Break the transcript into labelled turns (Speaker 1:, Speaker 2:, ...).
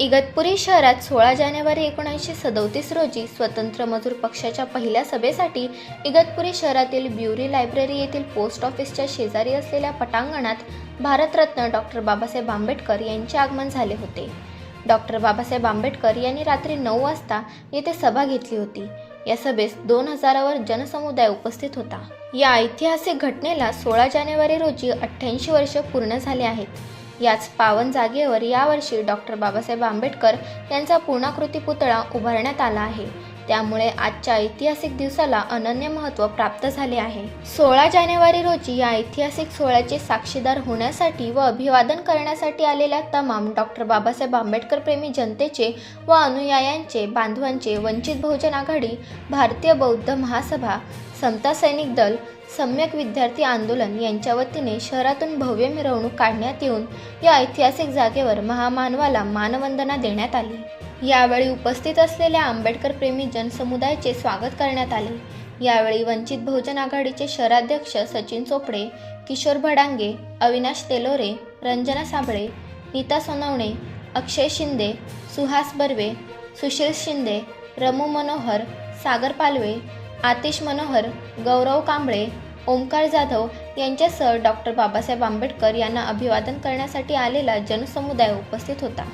Speaker 1: इगतपुरी शहरात सोळा जानेवारी एकोणीसशे सदोतीस रोजी स्वतंत्र मजूर पक्षाच्या पहिल्या सभेसाठी इगतपुरी शहरातील ब्युरी लायब्ररी येथील पोस्ट ऑफिसच्या शेजारी असलेल्या पटांगणात भारतरत्न डॉक्टर बाबासाहेब आंबेडकर यांचे आगमन झाले होते. डॉक्टर बाबासाहेब आंबेडकर यांनी रात्री नऊ वाजता येथे सभा घेतली होती. या सभेस दोन हजारावर जनसमुदाय उपस्थित होता. या ऐतिहासिक घटनेला सोळा जानेवारी रोजी अठ्ठ्याऐंशी वर्ष पूर्ण झाले आहेत. याच पावन जागेवर यावर्षी डॉक्टर बाबासाहेब आंबेडकर यांचा पूर्णाकृती पुतळा उभारण्यात आला आहे. त्यामुळे आजच्या ऐतिहासिक दिवसाला अनन्य महत्त्व प्राप्त झाले आहे. सोळा जानेवारी रोजी या ऐतिहासिक सोहळ्याचे साक्षीदार होण्यासाठी व अभिवादन करण्यासाठी आलेल्या तमाम डॉक्टर बाबासाहेब आंबेडकर प्रेमी जनतेचे व अनुयायांचे बांधवांचे वंचित बहुजन आघाडी भारतीय बौद्ध महासभा समता सैनिक दल सम्यक विद्यार्थी आंदोलन यांच्या वतीने शहरातून भव्य मिरवणूक काढण्यात येऊन या ऐतिहासिक जागेवर महामानवाला मानवंदना देण्यात आली. यावेळी उपस्थित असलेल्या आंबेडकर प्रेमी जनसमुदायाचे स्वागत करण्यात आले. यावेळी वंचित बहुजन आघाडीचे शहराध्यक्ष सचिन चोपडे किशोर भडांगे अविनाश तेलोरे रंजना साबळे नीता सोनवणे अक्षय शिंदे सुहास बर्वे सुशील शिंदे रमू मनोहर सागर पालवे आतिश मनोहर गौरव कांबळे ओमकार जाधव यांच्यासह डॉक्टर बाबासाहेब आंबेडकर यांना अभिवादन करण्यासाठी आलेला जनसमुदाय उपस्थित होता.